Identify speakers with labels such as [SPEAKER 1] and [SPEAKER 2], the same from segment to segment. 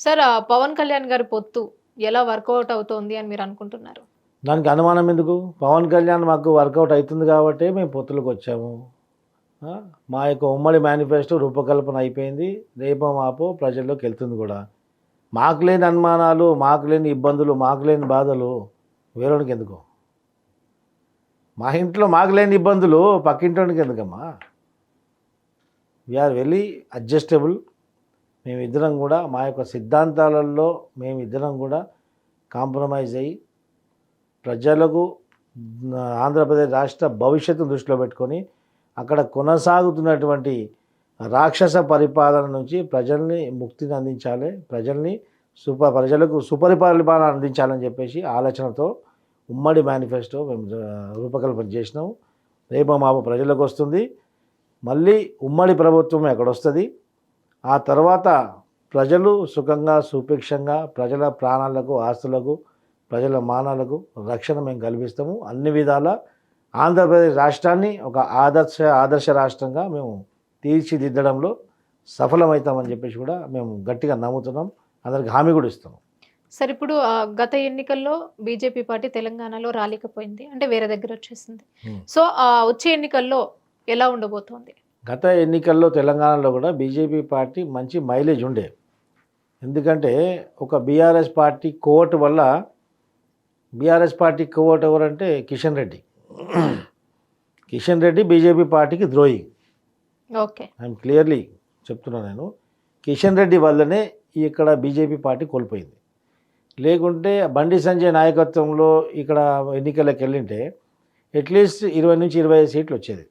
[SPEAKER 1] Sir ఆ, పవన్ కళ్యాణ్ గారి పొత్తు ఎలా వర్కౌట్ అవుతోంది అని మీరు అనుకుంటున్నారు?
[SPEAKER 2] దానికి అనుమానం ఎందుకు? పవన్ కళ్యాణ్ మాకు వర్కౌట్ అవుతుంది కాబట్టి మేము పొత్తులకు వచ్చాము. మా యొక్క ఉమ్మడి మేనిఫెస్టో రూపకల్పన అయిపోయింది. రేపో మాపో ప్రజల్లోకి వెళ్తుంది కూడా. మాకు లేని అనుమానాలు మాకు లేని ఇబ్బందులు మాకు లేని బాధలు వేరేవాడికి ఎందుకు? మా ఇంట్లో మాకు లేని ఇబ్బందులు పక్కింటోనికి ఎందుకమ్మా? వీఆర్ వెరీ అడ్జస్టబుల్ మేమిద్దరం కూడా మా యొక్క సిద్ధాంతాలలో మేమిద్దరం కూడా కాంప్రమైజ్ అయ్యి ప్రజలకు ఆంధ్రప్రదేశ్ రాష్ట్ర భవిష్యత్తును దృష్టిలో పెట్టుకొని అక్కడ కొనసాగుతున్నటువంటి రాక్షస పరిపాలన నుంచి ప్రజల్ని ముక్తిని అందించాలి ప్రజల్ని సుప ప్రజలకు సుపరిపాలన అందించాలని చెప్పేసి ఆలోచనతో ఉమ్మడి మేనిఫెస్టో మేము రూపకల్పన చేసినాము రేపు మాపు ప్రజలకు వస్తుంది. మళ్ళీ ఉమ్మడి ప్రభుత్వం ఎక్కడ వస్తుంది ఆ తర్వాత ప్రజలు సుఖంగా సుభిక్షంగా ప్రజల ప్రాణాలకు ఆస్తులకు ప్రజల మానాలకు రక్షణ మేము కల్పిస్తాము. అన్ని విధాల ఆంధ్రప్రదేశ్ రాష్ట్రాన్ని ఒక ఆదర్శ ఆదర్శ రాష్ట్రంగా మేము తీర్చిదిద్దడంలో సఫలమవుతామని చెప్పేసి కూడా మేము గట్టిగా నమ్ముతున్నాం. అందరికి హామీ కూడా ఇస్తున్నాం.
[SPEAKER 1] సార్ ఇప్పుడు గత ఎన్నికల్లో బీజేపీ పార్టీ తెలంగాణలో రాలేకపోయింది. అంటే వేరే దగ్గర వచ్చేసింది. సో ఆ వచ్చే ఎన్నికల్లో ఎలా ఉండబోతోంది?
[SPEAKER 2] గత ఎన్నికల్లో తెలంగాణలో కూడా బీజేపీ పార్టీ మంచి మైలేజ్ ఉండే. ఎందుకంటే ఒక బీఆర్ఎస్ పార్టీ కోవట్ వల్ల బీఆర్ఎస్ పార్టీ కోవట్ ఎవరంటే కిషన్ రెడ్డి. కిషన్ రెడ్డి బీజేపీ పార్టీకి ద్రోహి.
[SPEAKER 1] ఓకే.
[SPEAKER 2] ఐఎమ్ క్లియర్లీ చెప్తున్నా నేను. కిషన్ రెడ్డి వల్లనే ఇక్కడ బీజేపీ పార్టీ కోల్పోయింది. లేకుంటే బండి సంజయ్ నాయకత్వంలో ఇక్కడ ఎన్నికలకు వెళ్ళింటే అట్లీస్ట్ ఇరవై నుంచి ఇరవై సీట్లు వచ్చేది.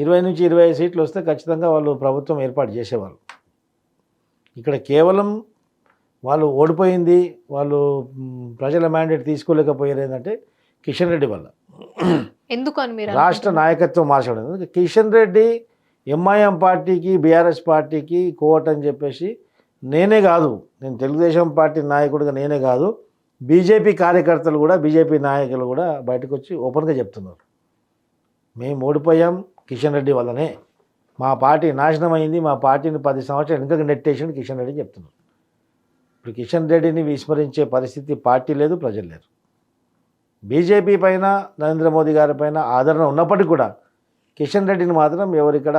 [SPEAKER 2] ఇరవై నుంచి ఇరవై ఐదు సీట్లు వస్తే ఖచ్చితంగా వాళ్ళు ప్రభుత్వం ఏర్పాటు చేసేవాళ్ళు. ఇక్కడ కేవలం వాళ్ళు ఓడిపోయింది వాళ్ళు ప్రజల మ్యాండేట్ తీసుకోలేకపోయారు ఏంటంటే కిషన్ రెడ్డి వల్ల.
[SPEAKER 1] ఎందుకు అని మీరు
[SPEAKER 2] రాష్ట్ర? నాయకత్వం మార్చడం. కిషన్ రెడ్డి ఎంఐఎం పార్టీకి బీఆర్ఎస్ పార్టీకి కోవట్ అని చెప్పేసి నేనే కాదు. నేను తెలుగుదేశం పార్టీ నాయకుడిగా నేనే కాదు. బీజేపీ కార్యకర్తలు కూడా బీజేపీ నాయకులు కూడా బయటకు వచ్చి ఓపెన్గా చెప్తున్నారు. మేము ఓడిపోయాం కిషన్ రెడ్డి వల్లనే మా పార్టీ నాశనం అయింది మా పార్టీని పది సంవత్సరాలు ఇంకా నెట్టేసింది కిషన్ రెడ్డి చెప్తున్నారు ఇప్పుడు కిషన్ రెడ్డిని విస్మరించే పరిస్థితి పార్టీ లేదు ప్రజలు లేరు. బీజేపీ పైన నరేంద్ర మోదీ గారి పైన ఆదరణ ఉన్నప్పటికీ కూడా కిషన్ రెడ్డిని మాత్రం ఎవరిక్కడ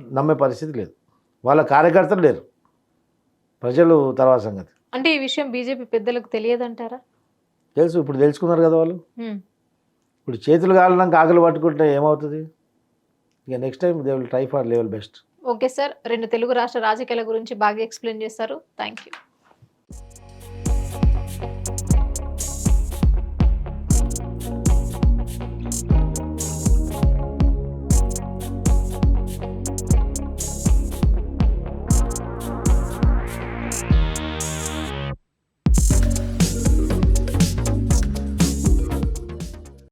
[SPEAKER 2] నమ్మే పరిస్థితి లేదు. వాళ్ళ కార్యకర్తలు లేరు. ప్రజలు తర్వాత సంగతి.
[SPEAKER 1] అంటే ఈ విషయం బీజేపీ పెద్దలకు తెలియదంటారా?
[SPEAKER 2] తెలుసు ఇప్పుడు తెలుసుకున్నారు కదా వాళ్ళు. ఇప్పుడు చేతులు కాలినాక ఆకలి పట్టుకుంటే ఏమవుతుంది? ఇక next time they will try for level best
[SPEAKER 1] okay sir రెండు తెలుగు రాష్ట్ర రాజకీయాల గురించి బాగా ఎక్స్ప్లెయిన్ చేస్తారు థ్యాంక్ యూ